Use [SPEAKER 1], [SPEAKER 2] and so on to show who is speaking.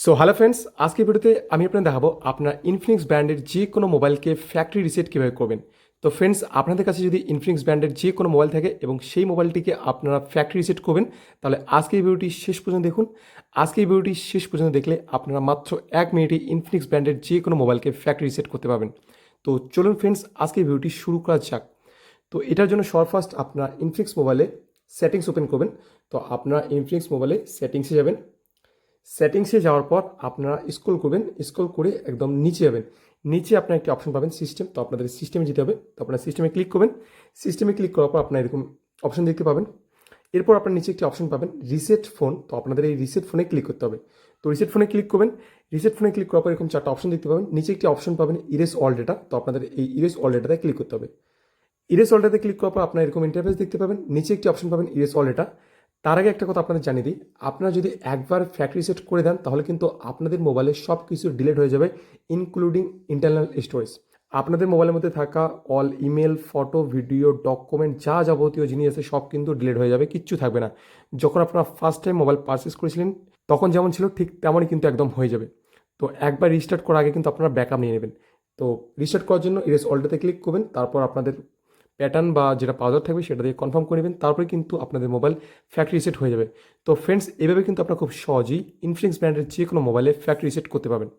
[SPEAKER 1] So hello friends আজকের ভিডিওতে আমি আপনাদের দেখাবো আপনার ইনফিনিক্স ব্র্যান্ডের যে কোনো মোবাইলকে ফ্যাক্টরি রিসেট কীভাবে করবেন। তো ফ্রেন্ডস আপনাদের কাছে যদি ইনফিনিক্স ব্র্যান্ডের যে কোনো মোবাইল থাকে এবং সেই মোবাইলটিকে আপনারা ফ্যাক্টরি রিসেট করবেন, তাহলে আজকে এই ভিডিওটি শেষ পর্যন্ত দেখুন। আজকে এই ভিডিওটি শেষ পর্যন্ত দেখলে আপনারা মাত্র এক মিনিটে ইনফিনিক্স ব্র্যান্ডের যে কোনো মোবাইলকে ফ্যাক্টরি রিসেট করতে পারবেন। তো চলুন ফ্রেন্ডস আজকে ভিডিওটি শুরু করা যাক। তো এটার জন্য সবার ফার্স্ট আপনার ইনফিনিক্স মোবাইলে সেটিংস ওপেন করবেন। তো আপনারা ইনফিনিক্স মোবাইলে সেটিংসে যাবেন। সেটিংসে যাওয়ার পর আপনারা স্ক্রল করবেন স্ক্রল করে একদম নিচে যাবেন। নিচে আপনার একটি অপশন পাবেন সিস্টেম তো আপনাদের সিস্টেমে যেতে হবে। তো আপনার সিস্টেমে ক্লিক করবেন। সিস্টেমে ক্লিক করার পর আপনার এরকম অপশন দেখতে পাবেন। এরপর আপনার নিচে একটি অপশন পাবেন রিসেট ফোন তো আপনাদের এই রিসেট ফোনে ক্লিক করতে হবে। তো রিসেট ফোনে ক্লিক করবেন। রিসেট ফোনে ক্লিক করার পর এরকম চারটা অপশন দেখতে পাবেন। নিচে একটি অপশন পাবেন ইরেস অল ডেটা তো আপনাদের এই ইরেস অল ডেটাতে ক্লিক করতে হবে। ইরেস অল ডেটাতে ক্লিক করার পর আপনার এরকম ইন্টারফেস দেখতে পাবেন। নিচে একটি অপশন পাবেন ইরেস অল ডেটা তার আগে একটা কথা আপনাদের জানিয়ে দিই। আপনারা যদি একবার ফ্যাক্টরি সেট করে দেন, তাহলে কিন্তু আপনাদের মোবাইলে সব কিছু ডিলিট হয়ে যাবে ইনক্লুডিং ইন্টারনাল স্টোরেজ আপনাদের মোবাইলের মধ্যে থাকা all email photo video document যা যাবতীয় জিনিস আছে, সব কিন্তু ডিলিট হয়ে যাবে, কিচ্ছু থাকবে না। যখন আপনারা ফার্স্ট টাইম মোবাইল পারচেস করেছিলেন, তখন যেমন ছিল, ঠিক তেমনই কিন্তু একদম হয়ে যাবে। তো একবার রিস্টার্ট করার আগে কিন্তু আপনারা ব্যাকআপ নিয়ে নেবেন। তো রিস্টার্ট করার জন্য ইরেস অলটাতে ক্লিক করবেন, তারপর আপনাদের প্যাটার্ন বা যেটা পাউডার থাকবে সেটা দিয়ে কনফার্ম করে নেবেন, তারপরে কিন্তু আপনাদের মোবাইল ফ্যাক্টরি রিসেট হয়ে যাবে। তো ফ্রেন্ডস এভাবে কিন্তু আপনারা খুব সহজেই ইনফ্লিক্স ব্র্যান্ডের যে কোনো মোবাইলে ফ্যাক্টরি রিসেট করতে পারবেন।